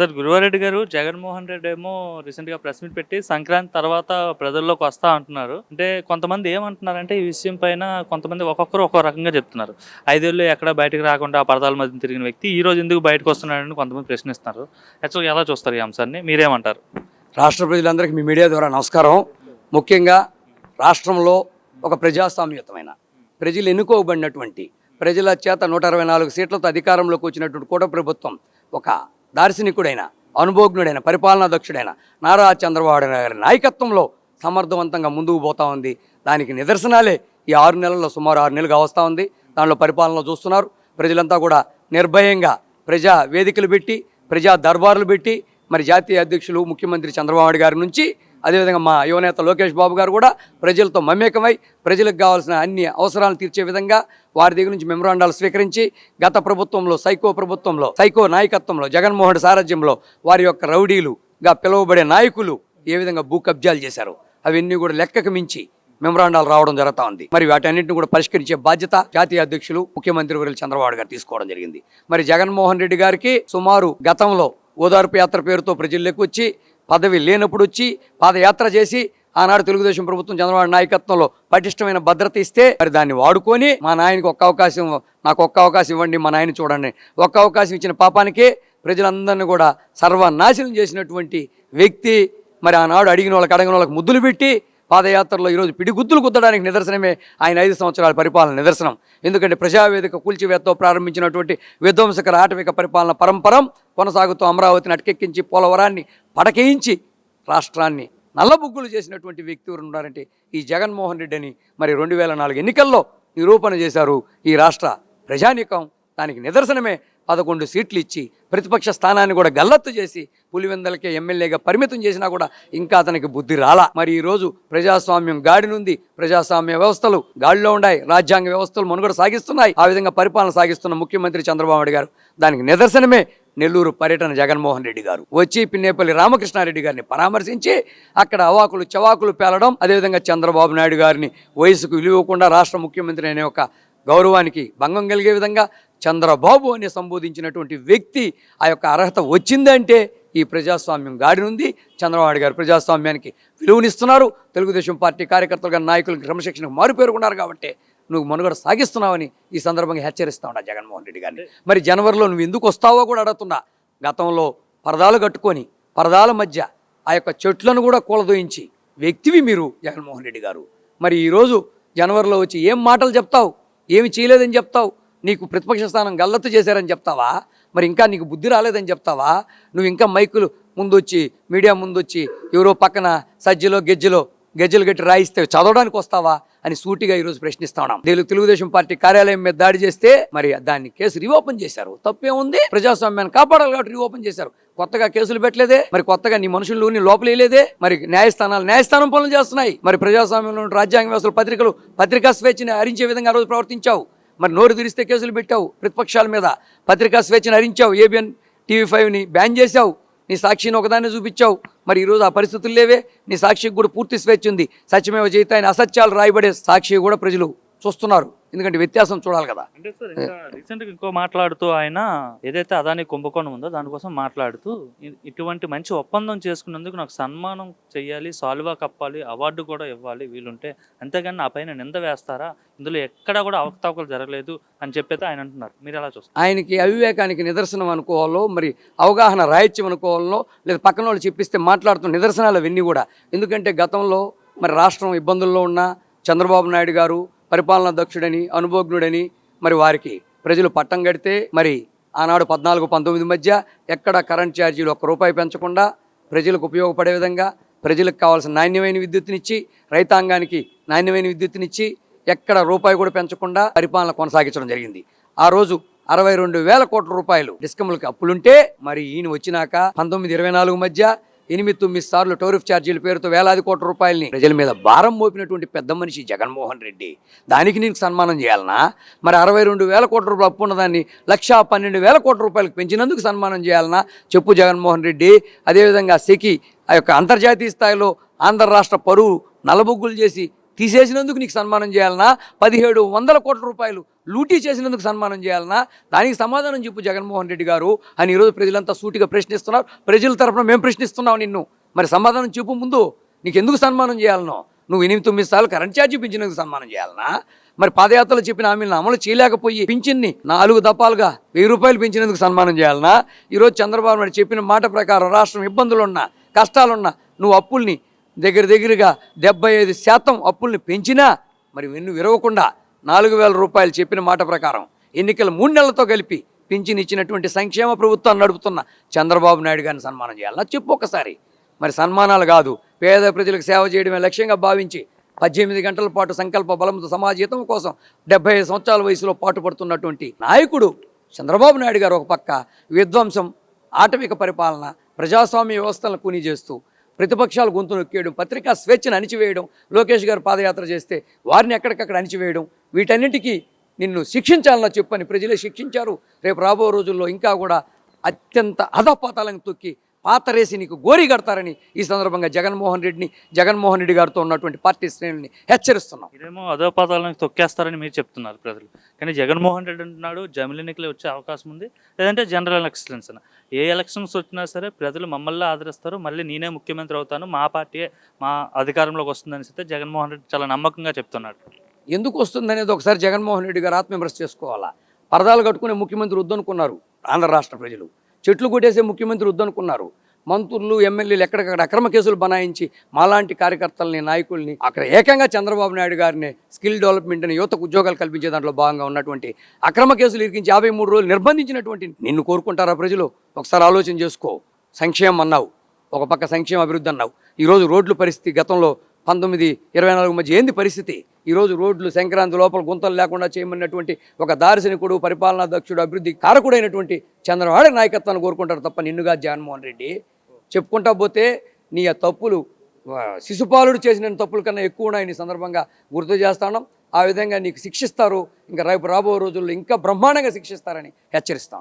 Sir Guruva Reddy గారు జగన్మోహన్ రెడ్డి ఏమో రీసెంట్గా ప్రెస్ మీట్ పెట్టి సంక్రాంతి తర్వాత ప్రజల్లోకి వస్తా అంటున్నారు. అంటే కొంతమంది ఏమంటున్నారంటే ఈ విషయం పైన కొంతమంది ఒక్కొక్కరు ఒక్కో రకంగా చెప్తున్నారు. ఐదేళ్ళు ఎక్కడ బయటకు రాకుండా ఆ పరదాల మధ్య తిరిగిన వ్యక్తి ఈ రోజు ఎందుకు బయటకు వస్తున్నాడని కొంతమంది ప్రశ్నిస్తున్నారు. యాక్చువల్గా ఎలా చూస్తారు ఈ అంశాన్ని? మీరేమంటారు? రాష్ట్ర ప్రజలందరికీ మీ మీడియా ద్వారా నమస్కారం. ముఖ్యంగా రాష్ట్రంలో ఒక ప్రజాస్వామ్యతమైన ప్రజలు ఎన్నుకోబడినటువంటి ప్రజల చేత నూట అరవై నాలుగు సీట్లతో అధికారంలోకి వచ్చినటువంటి కూట ప్రభుత్వం ఒక దార్శనికుడైన అనుభవజ్ఞుడైన పరిపాలనా దక్షుడైన నారా చంద్రబాబు గారి నాయకత్వంలో సమర్థవంతంగా ముందుకు పోతా ఉంది. దానికి నిదర్శనాలే ఈ ఆరు నెలల్లో సుమారు ఆరు నెలలుగా వస్తూ ఉంది. దానిలో పరిపాలన చూస్తున్నారు. ప్రజలంతా కూడా నిర్భయంగా ప్రజా వేదికలు పెట్టి ప్రజా దర్బారులు పెట్టి మరి జాతీయ అధ్యక్షులు ముఖ్యమంత్రి చంద్రబాబు గారి నుంచి అదేవిధంగా మా యువనేత లోకేష్ బాబు గారు కూడా ప్రజలతో మమేకమై ప్రజలకు కావాల్సిన అన్ని అవసరాలు తీర్చే విధంగా వారి దగ్గర నుంచి మెమరాండాలు స్వీకరించి గత ప్రభుత్వంలో సైకో ప్రభుత్వంలో సైకో నాయకత్వంలో జగన్మోహన్ సారథ్యంలో వారి యొక్క రౌడీలుగా పిలువబడే నాయకులు ఏ విధంగా భూ కబ్జాలు చేశారు అవన్నీ కూడా లెక్కకు మించి మెమరాండాలు రావడం జరుగుతూ ఉంది. మరి వాటన్నింటిని కూడా పరిష్కరించే బాధ్యత జాతీయ అధ్యక్షులు ముఖ్యమంత్రి వర్యులు చంద్రబాబు గారు తీసుకోవడం జరిగింది. మరి జగన్మోహన్ రెడ్డి గారికి సుమారు గతంలో ఓదార్పు యాత్ర పేరుతో ప్రజల్లోకి వచ్చి పదవి లేనప్పుడు వచ్చి పాదయాత్ర చేసి ఆనాడు తెలుగుదేశం ప్రభుత్వం చంద్రబాబు నాయకత్వంలో పటిష్టమైన భద్రత ఇస్తే మరి దాన్ని వాడుకొని మా నాయనకి ఒక్క అవకాశం నాకు ఒక్క అవకాశం ఇవ్వండి మా నాయన చూడండి. ఒక్క అవకాశం ఇచ్చిన పాపానికే ప్రజలందరినీ కూడా సర్వనాశనం చేసినటువంటి వ్యక్తి మరి ఆనాడు అడిగిన వాళ్ళకి అడిగిన వాళ్ళకి ముద్దులు పెట్టి పాదయాత్రలో ఈరోజు పిడిగుద్దులు గుద్దడానికి నిదర్శనమే ఆయన ఐదు సంవత్సరాల పరిపాలన నిదర్శనం. ఎందుకంటే ప్రజావేదిక కూల్చివేత్తో ప్రారంభించినటువంటి విధ్వంసకర ఆటవిక పరిపాలన పరంపరం కొనసాగుతూ అమరావతిని అటకెక్కించి పోలవరాన్ని పడకేయించి రాష్ట్రాన్ని నల్లబుగ్గులు చేసినటువంటి వ్యక్తి ఉన్నారంటే ఈ జగన్మోహన్ రెడ్డి అని మరి రెండు వేల నాలుగు ఎన్నికల్లో నిరూపణ చేశారు ఈ రాష్ట్ర ప్రజానీకం. దానికి నిదర్శనమే పదకొండు సీట్లు ఇచ్చి ప్రతిపక్ష స్థానాన్ని కూడా గల్లత్తు చేసి పులివెందలకే ఎమ్మెల్యేగా పరిమితం చేసినా కూడా ఇంకా అతనికి బుద్ధి రాలా. మరి ఈ రోజు ప్రజాస్వామ్యం గాడి నుండి ప్రజాస్వామ్య వ్యవస్థలు గాడిలో ఉన్నాయి రాజ్యాంగ వ్యవస్థలు మనుగడ సాగిస్తున్నాయి. ఆ విధంగా పరిపాలన సాగిస్తున్న ముఖ్యమంత్రి చంద్రబాబు నాయుడు గారు దానికి నిదర్శనమే నెల్లూరు పర్యటన జగన్మోహన్ రెడ్డి గారు. వచ్చి పిన్నేపల్లి రామకృష్ణారెడ్డి గారిని పరామర్శించి అక్కడ అవాకులు చవాకులు పేలడం అదేవిధంగా చంద్రబాబు నాయుడు గారిని వయసుకు విలువకుండా రాష్ట్ర ముఖ్యమంత్రి అనే ఒక గౌరవానికి భంగం కలిగే విధంగా చంద్రబాబు అని సంబోధించినటువంటి వ్యక్తి ఆ యొక్క అర్హత వచ్చిందంటే ఈ ప్రజాస్వామ్యం గాడినుంది. చంద్రబాబు గారు ప్రజాస్వామ్యానికి విలువనిస్తున్నారు. తెలుగుదేశం పార్టీ కార్యకర్తలుగా నాయకులు క్రమశిక్షణకు మారు పేరుకున్నారు కాబట్టి నువ్వు మనుగడ సాగిస్తున్నావని ఈ సందర్భంగా హెచ్చరిస్తా ఉన్నా జగన్మోహన్ రెడ్డి గారిని. మరి జనవరిలో నువ్వు ఎందుకు వస్తావో కూడా అడుగుతున్నా. గతంలో పరదాలు కట్టుకొని పరదాల మధ్య ఆ యొక్క చెట్లను కూడా కూలదోయించి వ్యక్తివి మీరు జగన్మోహన్ రెడ్డి గారు. మరి ఈరోజు జనవరిలో వచ్చి ఏం మాటలు చెప్తావు? ఏమి చేయలేదని చెప్తావు? నీకు ప్రతిపక్ష స్థానం గల్లత్తు చేశారని చెప్తావా? మరి ఇంకా నీకు బుద్ధి రాలేదని చెప్తావా? నువ్వు ఇంకా మైకులు ముందొచ్చి మీడియా ముందొచ్చి ఎవరో పక్కన సజ్జలో గెజ్జలో గజ్జలు గట్టి రాయిస్తే చదవడానికి వస్తావా అని సూటిగా ఈరోజు ప్రశ్నిస్తా ఉన్నాం. తెలుగు తెలుగుదేశం పార్టీ కార్యాలయం మీద దాడి చేస్తే మరి దాన్ని కేసు రీఓపెన్ చేశారు. తప్పేముంది ప్రజాస్వామ్యాన్ని కాపాడాలి కాబట్టి రీఓపెన్ చేశారు. కొత్తగా కేసులు పెట్టలేదే. మరి కొత్తగా నీ మనుషులు నీ లోపలేయలేదే మరి న్యాయస్థానాలు న్యాయస్థానం పనులు చేస్తున్నాయి. మరి ప్రజాస్వామ్యంలో రాజ్యాంగ వ్యవస్థలు పత్రికలు పత్రికా స్వేచ్ఛని హరించే విధంగా ఆ రోజు ప్రవర్తించావు. మరి నోరు తెరిస్తే కేసులు పెట్టావు ప్రతిపక్షాల మీద. పత్రికా స్వేచ్ఛను హరించావు ఏబిఎన్ టీవీ ఫైవ్ని బ్యాన్ చేశావు. నీ సాక్షిని ఒకదాన్ని చూపించావు. మరి ఈరోజు ఆ పరిస్థితులు లేవే. నీ సాక్షికి కూడా పూర్తి స్వేచ్ఛ ఉంది. సత్యమేవ జయిత ఆయన అసత్యాలు రాయబడే సాక్షి కూడా ప్రజలు. చూస్తున్నారు. ఎందుకంటే వ్యత్యాసం చూడాలి కదా. అంటే సార్ ఇంకా రీసెంట్గా ఇంకో మాట్లాడుతూ ఆయన ఏదైతే అదాని కుంభకోణం ఉందో దానికోసం మాట్లాడుతూ ఇటువంటి మంచి ఒప్పందం చేసుకున్నందుకు నాకు సన్మానం చెయ్యాలి సాల్వా కప్పాలి అవార్డు కూడా ఇవ్వాలి వీలుంటే అంతేగాని నా పైన నింద వేస్తారా? ఇందులో ఎక్కడా కూడా అవకతవకలు జరగలేదు అని చెప్పైతే ఆయన అంటున్నారు. మీరు ఎలా చూస్తారు? ఆయనకి అవివేకానికి నిదర్శనం అనుకోవాలో మరి అవగాహన రాహిత్యం అనుకోవాలనో లేదా పక్కన వాళ్ళు చెప్పిస్తే మాట్లాడుతున్న నిదర్శనాలు అవన్నీ కూడా. ఎందుకంటే గతంలో మరి రాష్ట్రం ఇబ్బందుల్లో ఉన్న చంద్రబాబు నాయుడు గారు పరిపాలనా దక్షుడని అనుభవజ్ఞుడని మరి వారికి ప్రజలు పట్టం కడితే మరి ఆనాడు పద్నాలుగు పంతొమ్మిది మధ్య ఎక్కడ కరెంట్ ఛార్జీలు ఒక్క రూపాయి పెంచకుండా ప్రజలకు ఉపయోగపడే విధంగా ప్రజలకు కావాల్సిన నాణ్యమైన విద్యుత్తునిచ్చి రైతాంగానికి నాణ్యమైన విద్యుత్తునిచ్చి ఎక్కడ రూపాయి కూడా పెంచకుండా పరిపాలన కొనసాగించడం జరిగింది. ఆ రోజు అరవై రెండు వేల కోట్ల రూపాయలు డిస్కమ్లకి అప్పులుంటే మరి ఈయన వచ్చినాక పంతొమ్మిది ఇరవై నాలుగు మధ్య ఎనిమిది తొమ్మిది సార్లు టోరిఫ్ ఛార్జీల పేరుతో వేలాది కోట్ల రూపాయలని ప్రజల మీద భారం మోపినటువంటి పెద్ద మనిషి జగన్మోహన్ రెడ్డి. దానికి నీకు సన్మానం చేయాలనా? మరి అరవై రెండు వేల కోట్ల రూపాయలు అప్పు ఉన్నదాన్ని లక్షా పన్నెండు వేల కోట్ల రూపాయలకు పెంచినందుకు సన్మానం చేయాలనా? చెప్పు జగన్మోహన్ రెడ్డి. అదేవిధంగా సెకి ఆ యొక్క అంతర్జాతీయ స్థాయిలో ఆంధ్ర రాష్ట్ర పరువు నలబొగ్గులు చేసి తీసేసినందుకు నీకు సన్మానం చేయాలన్నా పదిహేడు వందల కోట్ల రూపాయలు లూటీ చేసినందుకు సన్మానం చేయాలన్నా దానికి సమాధానం చెప్పు జగన్మోహన్ రెడ్డి గారు అని ఈరోజు ప్రజలంతా సూటిగా ప్రశ్నిస్తున్నారు. ప్రజల తరపున మేము ప్రశ్నిస్తున్నాం నిన్ను. మరి సమాధానం చెప్పు ముందు. నీకు ఎందుకు సన్మానం చేయాలనో? నువ్వు ఎనిమిది తొమ్మిది సార్లు కరెంట్ ఛార్జీ పెంచినందుకు సన్మానం చేయాలనా? మరి పాదయాత్రలో చెప్పిన హామీలను అమలు చేయలేకపోయి పింఛన్ని నాలుగు దఫాలుగా వెయ్యి రూపాయలు పెంచినందుకు సన్మానం చేయాలనా? ఈరోజు చంద్రబాబు నాయుడు చెప్పిన మాట ప్రకారం రాష్ట్రం ఇబ్బందులున్నా కష్టాలున్నా నువ్వు అప్పుల్ని దగ్గర దగ్గరగా డెబ్బై ఐదు శాతం అప్పుల్ని పెంచినా మరి వెన్ను విరవకుండా నాలుగు వేల రూపాయలు చెప్పిన మాట ప్రకారం ఎన్నికల మూడు నెలలతో కలిపి పింఛన్ ఇచ్చినటువంటి సంక్షేమ ప్రభుత్వాన్ని నడుపుతున్న చంద్రబాబు నాయుడు గారిని సన్మానం చేయాలన్నా చెప్పు ఒకసారి. మరి సన్మానాలు కాదు పేద ప్రజలకు సేవ చేయడమే లక్ష్యంగా భావించి పద్దెనిమిది గంటల పాటు సంకల్ప బలంతో సమాజీతం కోసం డెబ్బై ఐదు సంవత్సరాల వయసులో పాటుపడుతున్నటువంటి నాయకుడు చంద్రబాబు నాయుడు గారు ఒక పక్క విధ్వంసం ఆటవిక పరిపాలన ప్రజాస్వామ్య వ్యవస్థలను కూని చేస్తూ ప్రతిపక్షాలు గొంతు నొక్కేయడం పత్రికా స్వేచ్ఛను అణిచివేయడం లోకేష్ గారు పాదయాత్ర చేస్తే వారిని ఎక్కడికక్కడ అణిచివేయడం వీటన్నిటికీ నిన్ను శిక్షించాలని చెప్పని ప్రజలే శిక్షించారు. రేపు రాబో రోజుల్లో ఇంకా కూడా అత్యంత అధపాతాలను తొక్కి పాతరేసి నీకు గోరి కడతారని ఈ సందర్భంగా జగన్మోహన్ రెడ్డిని జగన్మోహన్ రెడ్డి గారితో ఉన్నటువంటి పార్టీ శ్రేణుల్ని హెచ్చరిస్తున్నాం. ఇదేమో అధోపాతాలను తొక్కేస్తారని మీరు చెప్తున్నారు ప్రజలు. కానీ జగన్మోహన్ రెడ్డి అంటున్నాడు జమిలి ఎన్నికలు వచ్చే అవకాశం ఉంది. లేదంటే జనరల్ ఎలక్షన్స్ అని ఏ ఎలక్షన్స్ వచ్చినా సరే ప్రజలు మమ్మల్ని ఆదరిస్తారు. మళ్ళీ నేనే ముఖ్యమంత్రి అవుతాను. మా పార్టీ మా అధికారంలోకి వస్తుందని చెప్తే జగన్మోహన్ రెడ్డి చాలా నమ్మకంగా చెప్తున్నాడు. ఎందుకు వస్తుంది అనేది ఒకసారి జగన్మోహన్ రెడ్డి గారు ఆత్మవిమర్శ చేసుకోవాలా? పరదాలు కట్టుకునే ముఖ్యమంత్రి వద్దనుకున్నారు ఆంధ్ర రాష్ట్ర ప్రజలు. చెట్లు కొట్టేసే ముఖ్యమంత్రి వద్దనుకున్నారు. మంత్రులు ఎమ్మెల్యేలు ఎక్కడికక్కడ అక్రమ కేసులు బనాయించి మాలాంటి కార్యకర్తల్ని నాయకుల్ని అక్కడ ఏకంగా చంద్రబాబు నాయుడు గారిని స్కిల్ డెవలప్మెంట్ అని యువతకు ఉద్యోగాలు కల్పించే దాంట్లో భాగంగా ఉన్నటువంటి అక్రమ కేసులు ఇరికించి యాభై మూడు రోజులు నిర్బంధించినటువంటి నిన్ను కోరుకుంటారా ప్రజలు? ఒకసారి ఆలోచన చేసుకో. సంక్షేమం అన్నావు. ఒక పక్క సంక్షేమ అభివృద్ధి అన్నావు. ఈరోజు రోడ్ల పరిస్థితి గతంలో పంతొమ్మిది ఇరవై నాలుగు మధ్య ఏంది పరిస్థితి? ఈరోజు రోడ్లు సంక్రాంతి లోపల గుంతలు లేకుండా చేయమన్నటువంటి ఒక దార్శనికుడు పరిపాలనా దక్షుడు అభివృద్ధి కారకుడైనటువంటి చంద్రబాబు నాయకత్వాన్ని కోరుకుంటారు తప్ప నిన్నుగా జగన్మోహన్ రెడ్డి. చెప్పుకుంటా పోతే నీ ఆ తప్పులు శిశుపాలుడు చేసిన తప్పుల కన్నా ఎక్కువ ఉన్నాయి నీ సందర్భంగా గుర్తు చేస్తాను ఆ విధంగా నీకు శిక్షిస్తారు. ఇంకా రేపు రాబో రోజుల్లో ఇంకా బ్రహ్మాండంగా శిక్షిస్తారని హెచ్చరిస్తాను